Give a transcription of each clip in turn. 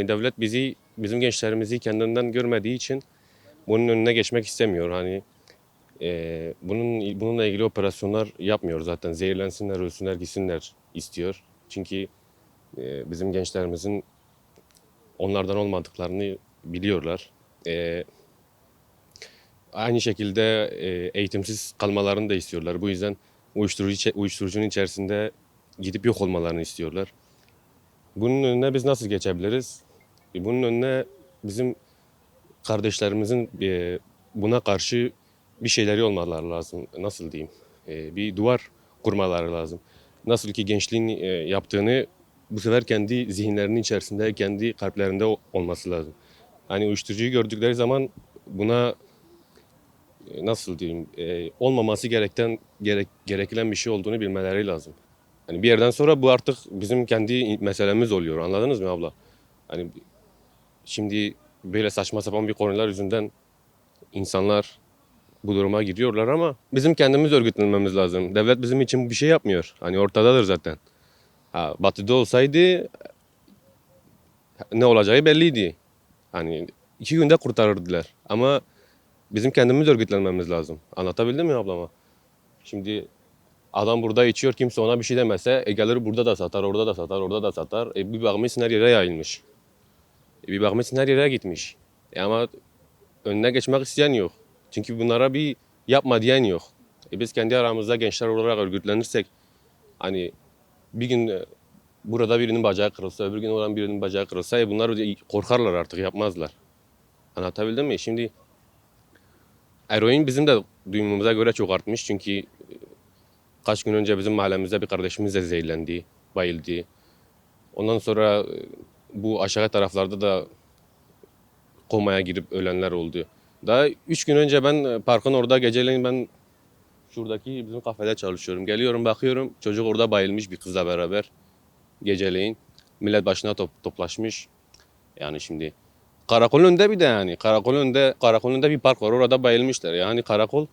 Hani devlet bizi, bizim gençlerimizi kendinden görmediği için bunun önüne geçmek istemiyor. Hani e, bunun bununla ilgili operasyonlar yapmıyor zaten. Zehirlensinler, ölsünler, gitsinler istiyor. Çünkü e, bizim gençlerimizin onlardan olmadıklarını biliyorlar. E, aynı şekilde e, eğitimsiz kalmalarını da istiyorlar. Bu yüzden uyuşturucu, uyuşturucunun içerisinde gidip yok olmalarını istiyorlar. Bunun önüne biz nasıl geçebiliriz? E, Bunun önüne bizim kardeşlerimizin e, buna karşı bir şeyleri olmaları lazım. Nasıl diyeyim? E, Bir duvar kurmaları lazım. Nasıl ki gençliğin yaptığını bu sefer kendi zihinlerinin içerisinde, kendi kalplerinde olması lazım. Hani uyuşturucuyu gördükleri zaman buna nasıl diyeyim olmaması gerekten gerek, gerekilen bir şey olduğunu bilmeleri lazım. Hani bir yerden sonra bu artık bizim kendi meselemiz oluyor. Anladınız mı abla? Hani şimdi böyle saçma sapan bir konular yüzünden insanlar bu duruma giriyorlar ama bizim kendimiz örgütlenmemiz lazım. Devlet bizim için bir şey yapmıyor. Hani ortadadır zaten. Ha, batı'da olsaydı ne olacağı belliydi. Hani iki günde kurtarırdılar. Ama bizim kendimiz örgütlenmemiz lazım. Anlatabildim mi ablama? Şimdi adam burada içiyor kimse ona bir şey demese e gelir burada da satar, orada da satar, orada da satar. E bir bakmışsın her yere yayılmış. E bir bakmışsın her yere gitmiş. E ama önüne geçmek isteyen yok. Çünkü bunlara bir yapma diyen yok. E biz kendi aramızda gençler olarak örgütlenirsek hani bir gün e, burada birinin bacağı kırılsa, öbür gün olan birinin bacağı kırılsa e bunlar korkarlar artık yapmazlar. Anlatabildim mi? Şimdi eroin bizim de duyumumuza göre çok artmış çünkü e, kaç gün önce bizim mahallemizde bir kardeşimiz de zehirlendi, bayıldı. Ondan sonra bu aşağı taraflarda da komaya girip ölenler oldu. Daha üç gün önce ben e, parkın orada geceleyin ben şuradaki bizim kafede çalışıyorum. Geliyorum bakıyorum çocuk orada bayılmış bir kızla beraber geceleyin. Millet başına top, toplaşmış. Yani şimdi karakolun önünde bir de yani karakolun önünde karakolun önünde bir park var orada bayılmışlar. Yani karakol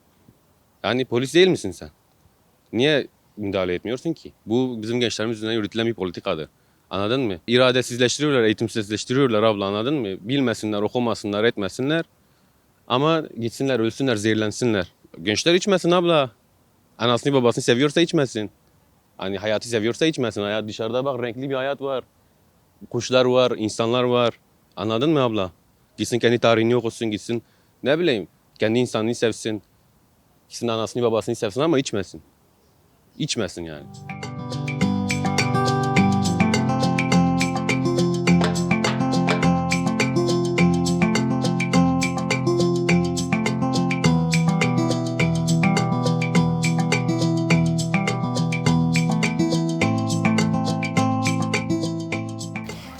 yani polis değil misin sen? Niye müdahale etmiyorsun ki? Bu bizim gençlerimiz yüzünden yürütülen bir politikadır. Anladın mı? İradesizleştiriyorlar, eğitimsizleştiriyorlar abla anladın mı? Bilmesinler, okumasınlar, etmesinler. Ama gitsinler, ölsünler, zehirlensinler. Gençler içmesin abla. Anasını babasını seviyorsa içmesin. Hani hayatı seviyorsa içmesin. Hayat dışarıda bak renkli bir hayat var. Kuşlar var, insanlar var. Anladın mı abla? Gitsin kendi tarihini okusun, gitsin. Ne bileyim, kendi insanını sevsin. Gitsin anasını babasını sevsin ama içmesin. İçmesin yani.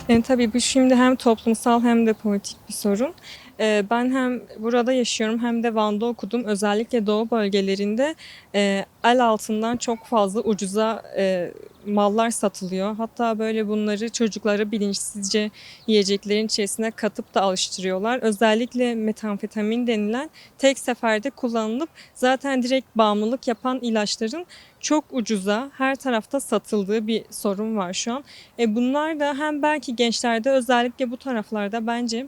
Yani tabii bu şimdi hem toplumsal hem de politik bir sorun. Ee, Ben hem burada yaşıyorum hem de Van'da okudum. Özellikle doğu bölgelerinde e, el altından çok fazla ucuza e, mallar satılıyor. Hatta böyle bunları çocuklara bilinçsizce yiyeceklerin içerisine katıp da alıştırıyorlar. Özellikle metamfetamin denilen tek seferde kullanılıp zaten direkt bağımlılık yapan ilaçların çok ucuza her tarafta satıldığı bir sorun var şu an. E bunlar da hem belki gençlerde özellikle bu taraflarda bence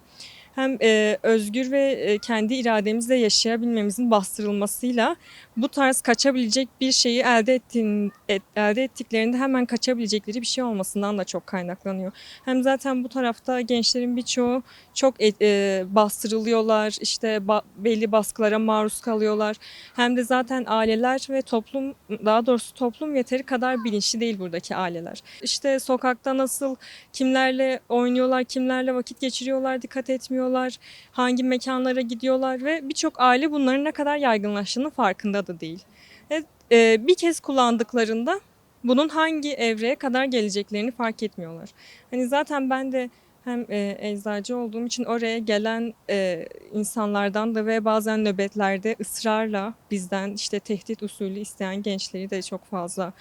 hem e, özgür ve e, kendi irademizle yaşayabilmemizin bastırılmasıyla bu tarz kaçabilecek bir şeyi elde ettiğin, et- elde ettiklerinde hemen kaçabilecekleri bir şey olmasından da çok kaynaklanıyor. Hem zaten bu tarafta gençlerin birçoğu çok e, e, bastırılıyorlar, işte ba- belli baskılara maruz kalıyorlar. Hem de zaten aileler ve toplum, daha doğrusu toplum yeteri kadar bilinçli değil buradaki aileler. İşte sokakta nasıl kimlerle oynuyorlar, kimlerle vakit geçiriyorlar, dikkat etmiyorlar, hangi mekanlara gidiyorlar ve birçok aile bunların ne kadar yaygınlaştığının farkında da değil. Ve, e, bir kez kullandıklarında bunun hangi evreye kadar geleceklerini fark etmiyorlar. Hani zaten ben de hem e, eczacı olduğum için oraya gelen e, insanlardan da ve bazen nöbetlerde ısrarla bizden işte tehdit usulü isteyen gençleri de çok fazla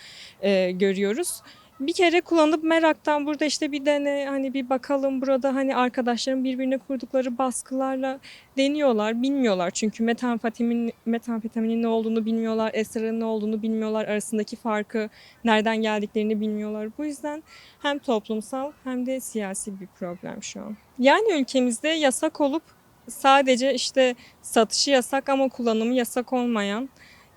görüyoruz. Bir kere kullanıp meraktan burada işte bir dene hani bir bakalım burada hani arkadaşların birbirine kurdukları baskılarla deniyorlar. Bilmiyorlar çünkü metamfetamin, metamfetaminin ne olduğunu bilmiyorlar, esrarın ne olduğunu bilmiyorlar, arasındaki farkı nereden geldiklerini bilmiyorlar. Bu yüzden hem toplumsal hem de siyasi bir problem şu an. Yani ülkemizde yasak olup sadece işte satışı yasak ama kullanımı yasak olmayan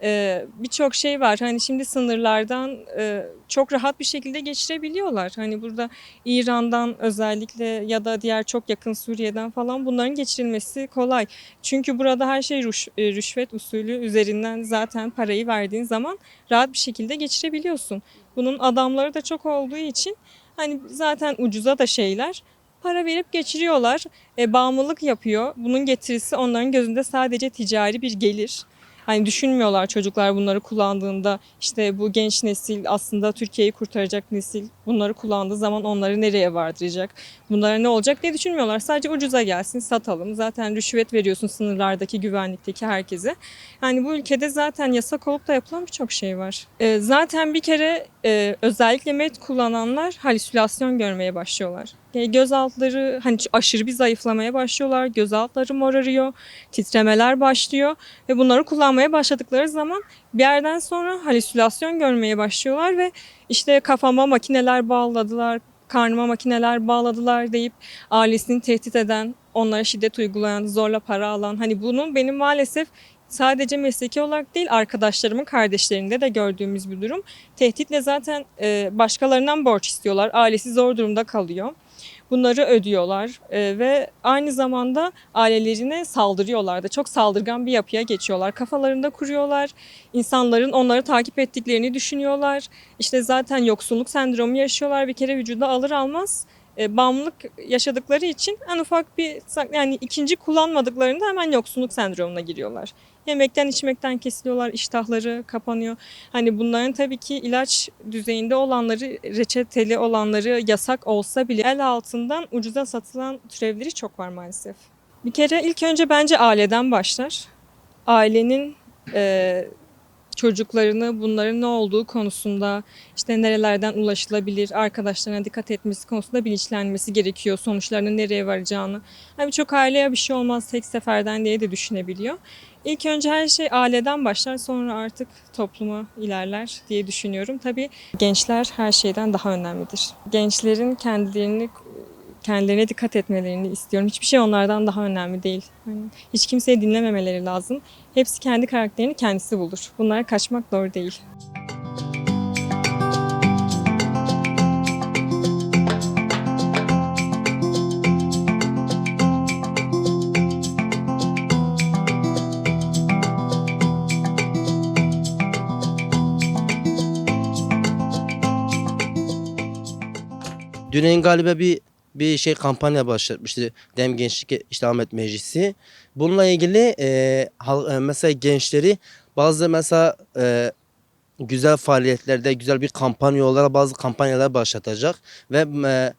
e, birçok şey var. Hani şimdi sınırlardan e, çok rahat bir şekilde geçirebiliyorlar. Hani burada İran'dan özellikle ya da diğer çok yakın Suriye'den falan bunların geçirilmesi kolay. Çünkü burada her şey rüş- e, rüşvet usulü üzerinden zaten parayı verdiğin zaman rahat bir şekilde geçirebiliyorsun. Bunun adamları da çok olduğu için hani zaten ucuza da şeyler para verip geçiriyorlar. E, bağımlılık yapıyor. Bunun getirisi onların gözünde sadece ticari bir gelir. Hani düşünmüyorlar çocuklar bunları kullandığında işte bu genç nesil aslında Türkiye'yi kurtaracak nesil bunları kullandığı zaman onları nereye vardıracak? Bunlara ne olacak diye düşünmüyorlar. Sadece ucuza gelsin satalım. Zaten rüşvet veriyorsun sınırlardaki güvenlikteki herkese. Yani bu ülkede zaten yasak olup da yapılan birçok şey var. Ee, zaten bir kere e, özellikle met kullananlar halüsinasyon görmeye başlıyorlar. E, göz altları hani aşırı bir zayıflamaya başlıyorlar. Göz altları morarıyor. Titremeler başlıyor. Ve bunları kullanmaya başladıkları zaman bir yerden sonra halüsinasyon görmeye başlıyorlar ve işte kafama makineler bağladılar, karnıma makineler bağladılar deyip ailesini tehdit eden, onlara şiddet uygulayan, zorla para alan hani bunu benim maalesef sadece mesleki olarak değil arkadaşlarımın kardeşlerinde de gördüğümüz bir durum. Tehditle zaten e, başkalarından borç istiyorlar. Ailesi zor durumda kalıyor. Bunları ödüyorlar e, ve aynı zamanda ailelerine saldırıyorlar da çok saldırgan bir yapıya geçiyorlar. Kafalarında kuruyorlar. İnsanların onları takip ettiklerini düşünüyorlar. İşte zaten yoksulluk sendromu yaşıyorlar. Bir kere vücuda alır almaz e, bağımlılık yaşadıkları için en ufak bir yani ikinci kullanmadıklarında hemen yoksulluk sendromuna giriyorlar. Yemekten içmekten kesiliyorlar, iştahları kapanıyor. Hani bunların tabii ki ilaç düzeyinde olanları, reçeteli olanları yasak olsa bile el altından ucuza satılan türevleri çok var maalesef. Bir kere ilk önce bence aileden başlar. Ailenin e, çocuklarını bunların ne olduğu konusunda işte nerelerden ulaşılabilir, arkadaşlarına dikkat etmesi konusunda bilinçlenmesi gerekiyor. Sonuçlarının nereye varacağını. Hani birçok aileye bir şey olmaz tek seferden diye de düşünebiliyor. İlk önce her şey aileden başlar sonra artık topluma ilerler diye düşünüyorum. Tabii gençler her şeyden daha önemlidir. Gençlerin kendilerini kendilerine dikkat etmelerini istiyorum. Hiçbir şey onlardan daha önemli değil. Hani hiç kimseyi dinlememeleri lazım. Hepsi kendi karakterini kendisi bulur. Bunlara kaçmak doğru değil. Dün galiba bir bir şey kampanya başlatmıştı. Dem Gençlik işte Meclisi. Bununla ilgili e, hal- e, mesela gençleri bazı mesela e, güzel faaliyetlerde güzel bir kampanya olarak bazı kampanyalar başlatacak ve e,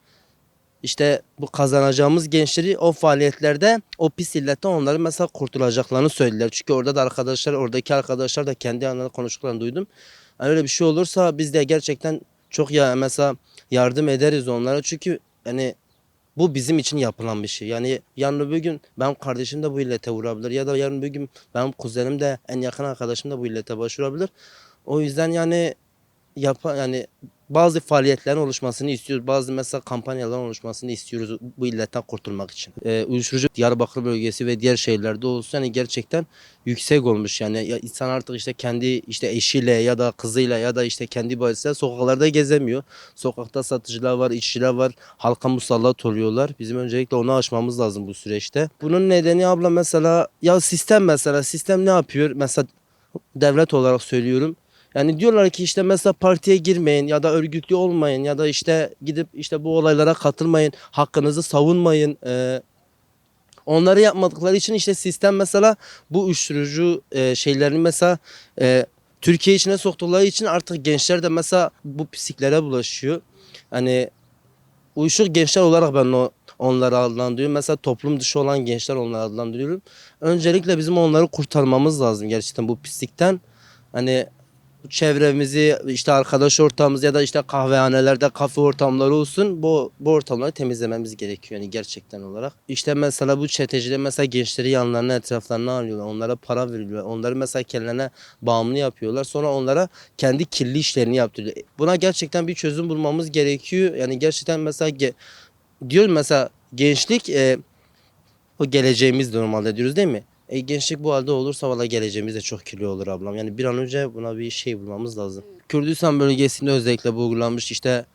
işte bu kazanacağımız gençleri o faaliyetlerde o pis illetten onları mesela kurtulacaklarını söylediler. Çünkü orada da arkadaşlar oradaki arkadaşlar da kendi yanlarında konuştuklarını duydum. Yani öyle bir şey olursa biz de gerçekten çok ya mesela yardım ederiz onlara. Çünkü yani bu bizim için yapılan bir şey. Yani yarın bir gün benim kardeşim de bu illete vurabilir ya da yarın bir gün benim kuzenim de en yakın arkadaşım da bu illete başvurabilir. O yüzden yani yap yani bazı faaliyetlerin oluşmasını istiyoruz. Bazı mesela kampanyaların oluşmasını istiyoruz bu illetten kurtulmak için. Ee, uyuşturucu Diyarbakır bölgesi ve diğer şehirlerde olsun yani gerçekten yüksek olmuş. Yani ya insan artık işte kendi işte eşiyle ya da kızıyla ya da işte kendi bahçesiyle sokaklarda gezemiyor. Sokakta satıcılar var, içiciler var. Halka musallat oluyorlar. Bizim öncelikle onu aşmamız lazım bu süreçte. Bunun nedeni abla mesela ya sistem mesela sistem ne yapıyor? Mesela devlet olarak söylüyorum. Yani diyorlar ki işte mesela partiye girmeyin ya da örgütlü olmayın ya da işte gidip işte bu olaylara katılmayın, hakkınızı savunmayın. Ee, onları yapmadıkları için işte sistem mesela bu uyuşturucu e, şeylerini mesela e, Türkiye içine soktukları için artık gençler de mesela bu pisliklere bulaşıyor. Hani uyuşuk gençler olarak ben o onları adlandırıyorum. Mesela toplum dışı olan gençler onları adlandırıyorum. Öncelikle bizim onları kurtarmamız lazım gerçekten bu pislikten. Hani çevremizi işte arkadaş ortamımız ya da işte kahvehanelerde kafe ortamları olsun bu, bu ortamları temizlememiz gerekiyor yani gerçekten olarak. İşte mesela bu çeteciler mesela gençleri yanlarına etraflarına alıyorlar. Onlara para veriliyor. Onları mesela kendilerine bağımlı yapıyorlar. Sonra onlara kendi kirli işlerini yaptırıyor. Buna gerçekten bir çözüm bulmamız gerekiyor. Yani gerçekten mesela ge- diyorum mesela gençlik e, o geleceğimiz normalde diyoruz değil mi? E, gençlik bu halde olursa valla geleceğimiz de çok kirli olur ablam. Yani bir an önce buna bir şey bulmamız lazım. Kürdistan bölgesinde özellikle bu uygulanmış işte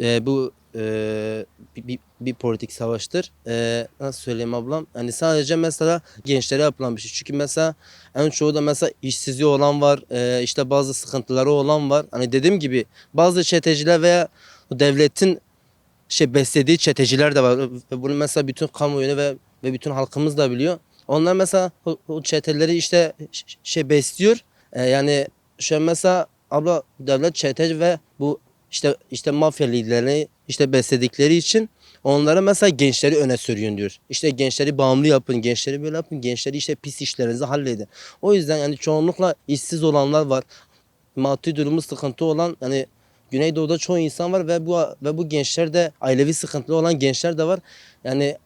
e, bu e, bir, bir, bir politik savaştır. E, nasıl söyleyeyim ablam? Hani sadece mesela gençlere yapılan bir şey. Çünkü mesela en çoğu da mesela işsizliği olan var. e, işte bazı sıkıntıları olan var. Hani dediğim gibi bazı çeteciler veya devletin şey beslediği çeteciler de var. Ve bunu mesela bütün kamuoyunu ve ve bütün halkımız da biliyor. Onlar mesela o, çeteleri işte şey besliyor. Ee, yani şu an mesela abla devlet çete ve bu işte işte mafya liderlerini işte besledikleri için onlara mesela gençleri öne sürüyorsun diyor. İşte gençleri bağımlı yapın, gençleri böyle yapın, gençleri işte pis işlerinizi halledin. O yüzden yani çoğunlukla işsiz olanlar var. Maddi durumu sıkıntı olan yani Güneydoğu'da çoğu insan var ve bu ve bu gençler de ailevi sıkıntılı olan gençler de var. Yani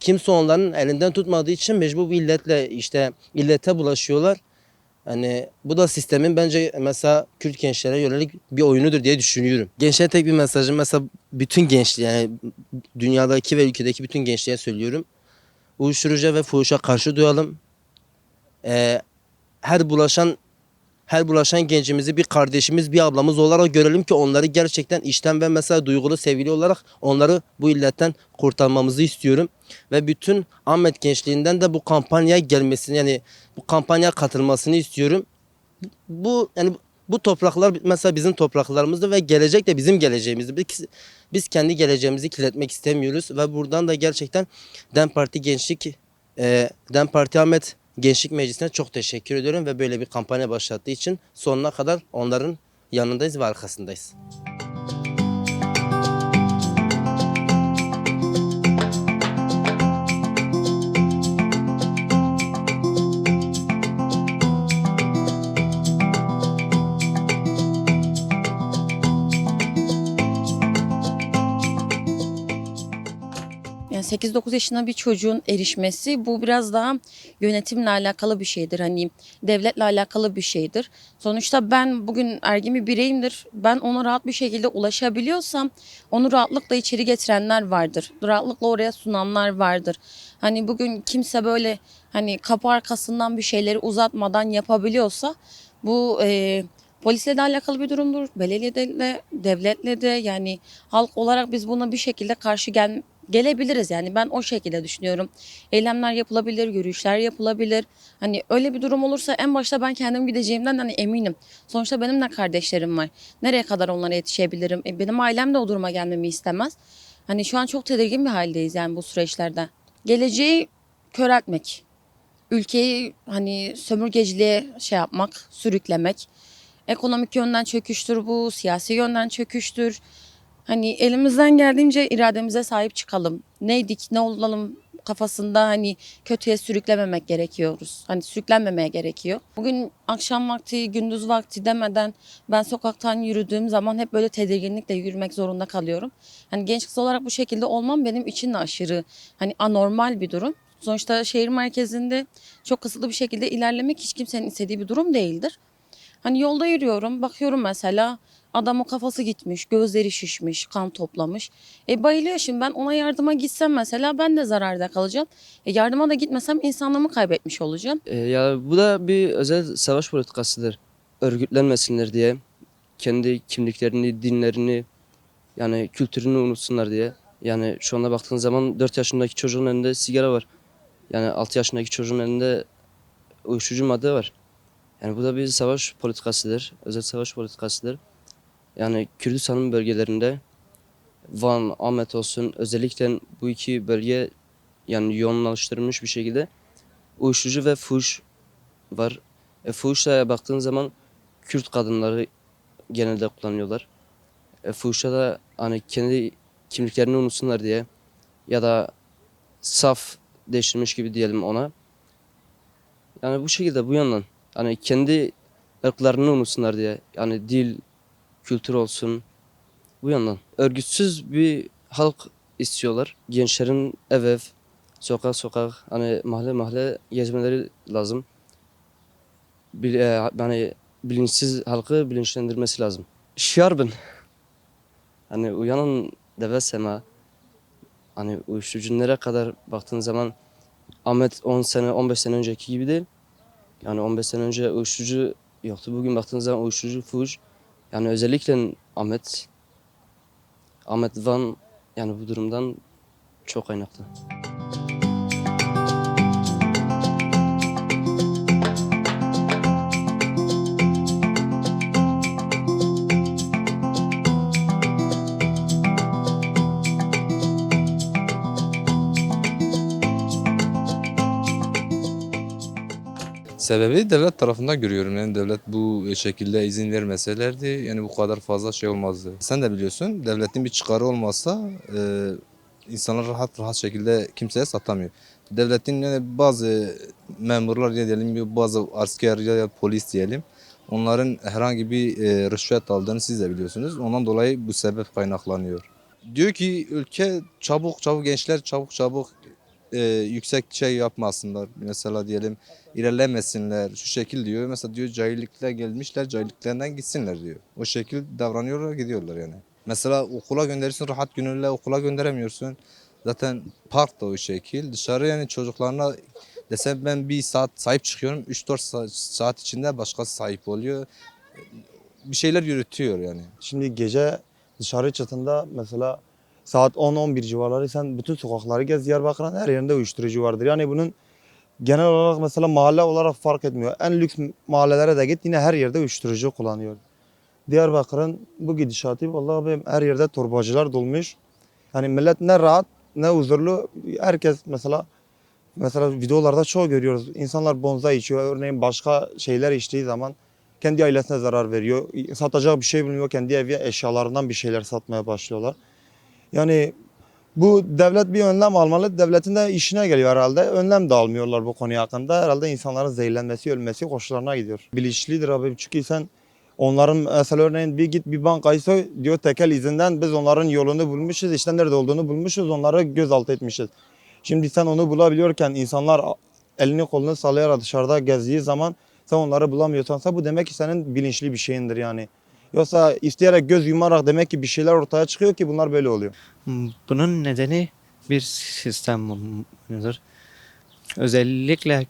kimse onların elinden tutmadığı için mecbur bu illetle işte illete bulaşıyorlar. Yani bu da sistemin bence mesela Kürt gençlere yönelik bir oyunudur diye düşünüyorum. Gençlere tek bir mesajım mesela bütün gençliğe yani dünyadaki ve ülkedeki bütün gençliğe söylüyorum. Uyuşturucu ve fuhuşa karşı duyalım. Ee, her bulaşan her bulaşan gencimizi bir kardeşimiz, bir ablamız olarak görelim ki onları gerçekten içten ve mesela duygulu, sevgili olarak onları bu illetten kurtarmamızı istiyorum. Ve bütün Ahmet gençliğinden de bu kampanyaya gelmesini yani bu kampanyaya katılmasını istiyorum. Bu yani bu topraklar mesela bizim topraklarımızdı ve gelecek de bizim geleceğimizdi. Biz, biz kendi geleceğimizi kirletmek istemiyoruz ve buradan da gerçekten DEM Parti Gençlik, e, DEM Parti Ahmet Gençlik Meclisi'ne çok teşekkür ediyorum ve böyle bir kampanya başlattığı için sonuna kadar onların yanındayız ve arkasındayız. 8-9 yaşında bir çocuğun erişmesi bu biraz daha yönetimle alakalı bir şeydir. Hani devletle alakalı bir şeydir. Sonuçta ben bugün ergin bir bireyimdir. Ben ona rahat bir şekilde ulaşabiliyorsam onu rahatlıkla içeri getirenler vardır. Rahatlıkla oraya sunanlar vardır. Hani bugün kimse böyle hani kapı arkasından bir şeyleri uzatmadan yapabiliyorsa bu e, Polisle de alakalı bir durumdur. Belediyeyle de, devletle de yani halk olarak biz buna bir şekilde karşı gel gelebiliriz. Yani ben o şekilde düşünüyorum. Eylemler yapılabilir, yürüyüşler yapılabilir. Hani öyle bir durum olursa en başta ben kendim gideceğimden hani eminim. Sonuçta benim de kardeşlerim var. Nereye kadar onlara yetişebilirim? E, benim ailem de o duruma gelmemi istemez. Hani şu an çok tedirgin bir haldeyiz yani bu süreçlerde. Geleceği köreltmek. Ülkeyi hani sömürgeciliğe şey yapmak, sürüklemek. Ekonomik yönden çöküştür bu, siyasi yönden çöküştür. Hani elimizden geldiğince irademize sahip çıkalım. Neydik, ne olalım kafasında hani kötüye sürüklememek gerekiyoruz. Hani sürüklenmemeye gerekiyor. Bugün akşam vakti, gündüz vakti demeden ben sokaktan yürüdüğüm zaman hep böyle tedirginlikle yürümek zorunda kalıyorum. Hani genç kız olarak bu şekilde olmam benim için de aşırı hani anormal bir durum. Sonuçta şehir merkezinde çok kısıtlı bir şekilde ilerlemek hiç kimsenin istediği bir durum değildir. Hani yolda yürüyorum, bakıyorum mesela adamın kafası gitmiş, gözleri şişmiş, kan toplamış. E bayılıyor şimdi ben ona yardıma gitsem mesela ben de zararda kalacağım. E yardıma da gitmesem insanlığımı kaybetmiş olacağım. E, ya bu da bir özel savaş politikasıdır. Örgütlenmesinler diye. Kendi kimliklerini, dinlerini, yani kültürünü unutsunlar diye. Yani şu anda baktığın zaman 4 yaşındaki çocuğun elinde sigara var. Yani 6 yaşındaki çocuğun elinde uyuşturucu madde var. Yani bu da bir savaş politikasıdır. Özel savaş politikasıdır. Yani Kürdistan'ın bölgelerinde Van, Ahmet olsun özellikle bu iki bölge yani yoğunlaştırılmış bir şekilde uyuşturucu ve fuhuş var. E, fuhuşa baktığın zaman Kürt kadınları genelde kullanıyorlar. E, fuhuşa da hani kendi kimliklerini unutsunlar diye ya da saf değiştirmiş gibi diyelim ona. Yani bu şekilde bu yandan hani kendi ırklarını unutsunlar diye. Yani dil, kültür olsun. Bu yandan. Örgütsüz bir halk istiyorlar. Gençlerin ev ev, sokak sokak, hani mahalle mahalle gezmeleri lazım. Bil, e, yani bilinçsiz halkı bilinçlendirmesi lazım. Şiarbın. Hani uyanın deve sema. Hani uyuşturucunlara kadar baktığın zaman Ahmet 10 sene 15 sene önceki gibi değil. Yani 15 sene önce uyuşturucu yoktu. Bugün baktığınız zaman uyuşturucu fuhuş. Yani özellikle Ahmet Ahmet Van yani bu durumdan çok kaynaklı. Sebebi devlet tarafından görüyorum. Yani devlet bu şekilde izin vermeselerdi yani bu kadar fazla şey olmazdı. Sen de biliyorsun devletin bir çıkarı olmazsa e, insanlar rahat rahat şekilde kimseye satamıyor. Devletin yani bazı memurlar ya diyelim bazı asker ya polis diyelim onların herhangi bir e, rüşvet aldığını siz de biliyorsunuz. Ondan dolayı bu sebep kaynaklanıyor. Diyor ki ülke çabuk çabuk gençler çabuk çabuk e, yüksek şey yapmasınlar. Mesela diyelim ilerlemesinler şu şekil diyor. Mesela diyor cahillikle gelmişler cahilliklerinden gitsinler diyor. O şekil davranıyorlar gidiyorlar yani. Mesela okula gönderirsin rahat gönülle okula gönderemiyorsun. Zaten park da o şekil. Dışarı yani çocuklarına desem ben bir saat sahip çıkıyorum. 3-4 saat, içinde başkası sahip oluyor. Bir şeyler yürütüyor yani. Şimdi gece dışarı çıktığında mesela saat 10-11 civarları sen bütün sokakları gez Diyarbakır'ın her yerinde uyuşturucu vardır. Yani bunun genel olarak mesela mahalle olarak fark etmiyor. En lüks mahallelere de git yine her yerde uyuşturucu kullanıyor. Diyarbakır'ın bu gidişatı vallahi benim her yerde torbacılar dolmuş. Yani millet ne rahat ne huzurlu. Herkes mesela mesela videolarda çoğu görüyoruz. İnsanlar bonza içiyor. Örneğin başka şeyler içtiği zaman kendi ailesine zarar veriyor. Satacak bir şey bulmuyor. Kendi evi eşyalarından bir şeyler satmaya başlıyorlar. Yani bu devlet bir önlem almalı. Devletin de işine geliyor herhalde. Önlem de almıyorlar bu konu hakkında. Herhalde insanların zehirlenmesi, ölmesi hoşlarına gidiyor. Bilinçlidir abi. Çünkü sen onların mesela örneğin bir git bir bankayı soy diyor tekel izinden biz onların yolunu bulmuşuz. işte nerede olduğunu bulmuşuz. Onları gözaltı etmişiz. Şimdi sen onu bulabiliyorken insanlar elini kolunu sallayarak dışarıda gezdiği zaman sen onları bulamıyorsansa bu demek ki senin bilinçli bir şeyindir yani. Yoksa isteyerek göz yumarak demek ki bir şeyler ortaya çıkıyor ki bunlar böyle oluyor. Bunun nedeni bir sistem müdür. Özellikle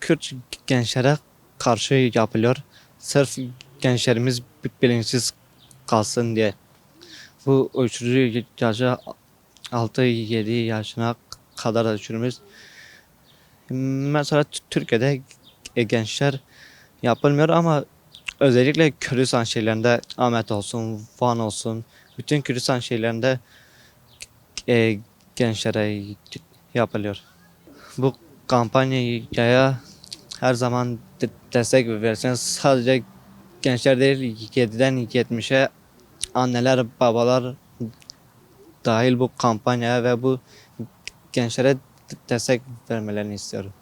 Kürt gençlere karşı yapılıyor. Sırf gençlerimiz bi- bilinçsiz kalsın diye. Bu uyuşturucu yaşı 6-7 yaşına kadar da. Mesela Türkiye'de gençler yapılmıyor ama özellikle Kürdistan şeylerinde Ahmet olsun, Van olsun, bütün Kürdistan şeylerinde e, gençlere yapılıyor. Bu kampanyaya her zaman de- destek verirseniz sadece gençler değil 7'den 70'e anneler babalar dahil bu kampanyaya ve bu gençlere destek vermelerini istiyorum.